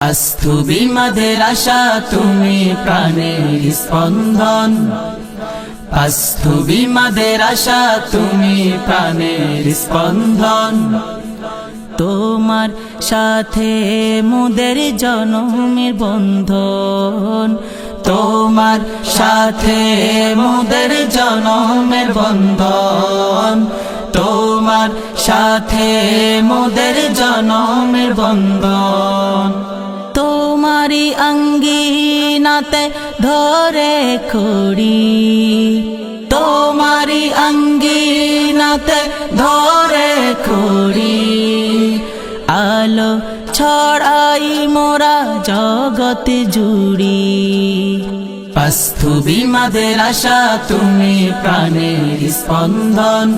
আস্থু বিমাদের আশা, তুমি প্রাণের স্পন্দন। আস্থু বিমাদের আশা, তুমি প্রাণের স্পন্দন। তোমার সাথে মুদের জনমের বন্ধন। তোমার সাথে মোদের জনমের বন্ধন। তোমার সাথে মোদের জনমের বন্ধন। তোমারি অঙ্গিনাতে ধরে খড়ি। তোমারি অঙ্গিনাতে ধরে করি আলো ছড়াই মোরা জগত জুড়ি। পাস্থু বিমাদের আশা, তুমি প্রাণের স্পন্দন।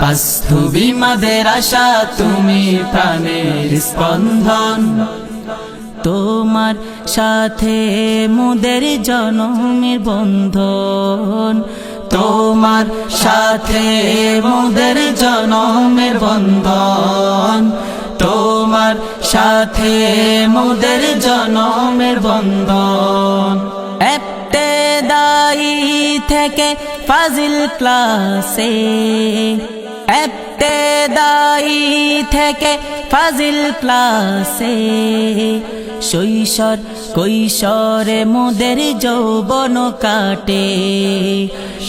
পাস্থু বিমাদের আশা, তুমি প্রাণের স্পন্দন। তোমার সাথে মুদের জনমের বন্ধন। তোমার সাথে মোদের জনমের বন্ধন। তোমার সাথে মোদের জনমের বন্ধন। দায়ী থেকে ফাজিল ক্লাসে দায়ী থেকে ফাজিল ক্লাসে। শৈশর কৈশোরে মোদের যৌবন কাটে।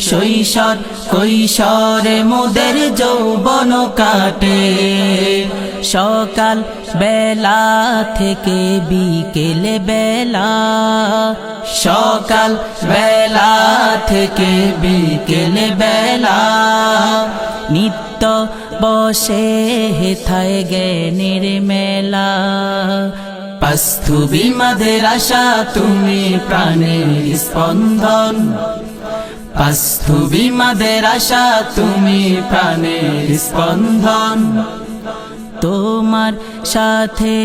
শৈশর কৈশোরে মোদের যৌবন কাটে। সকাল বেলা থেকে বিকেল বেলা। সকাল বেলা থেকে বিকেল বেলা। বসে হেথায় জ্ঞানের মেলা। পাস্থু বিমাদের আশা, তুমি প্রাণের স্পন্দন। পাস্থু বিমাদের আশা, তুমি প্রাণের স্পন্দন। তোমার সাথে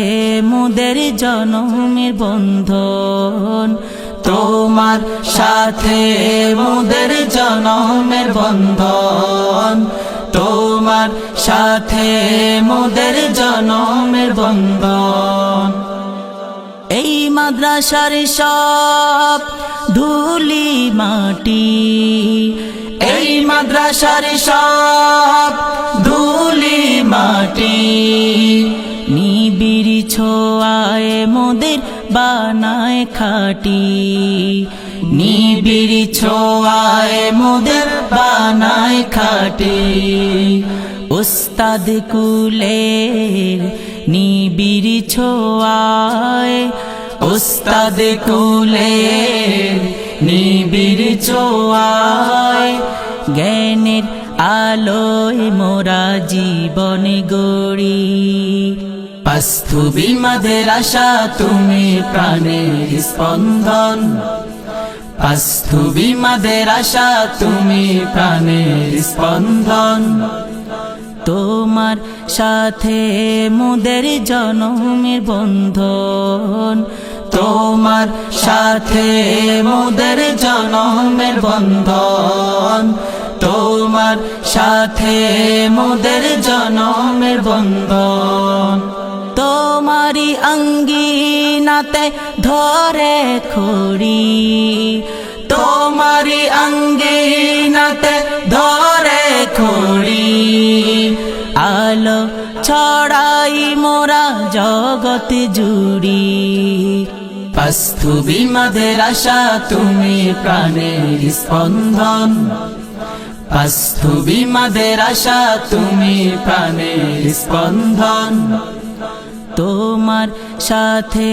মুদের জনমের বন্ধন। তোমার সাথে মুদের জনমের বন্ধন। তোমার সাথে মোদের জনমের বন্ধন। এই মাদ্রাসার সব ধুলি মাটি। এই মাদ্রাসার সব ধুলি মাটি। নিবিড় ছোয়ায় মোদের বানায় খাটি। নিবিড় ছোয়ায় মোদের বানায় খাটি। উস্তাদ কুলের নিবিড় ছোয়ায় উস্তাদ কুলের নিবিড় ছোয়ায়। জ্ঞানের আলোয় মোরা জীবন গড়ি। পাস্থু বিমাদের আশা, তুমি প্রাণের স্পন্দন। পাস্থু বিমাদের আশা, তুমি প্রাণের স্পন্দন। তোমার সাথে মুদের জনমের বন্ধন। তোমার সাথে মুদের জনমের বন্ধন। তোমার সাথে মোদের জনমের বন্ধন। তোমারি অঙ্গিনাতে ধরে খড়ি। তোমারি অঙ্গিনাতে ধরে খড়ি। আলো ছড়াই মোরা জগত জুড়ি। পাস্থু বিমাদের আশা, তুমি প্রাণের স্পন্দন। পাস্থু বিমাদের আশা, তুমি প্রাণের স্পন্দন। তোমার সাথে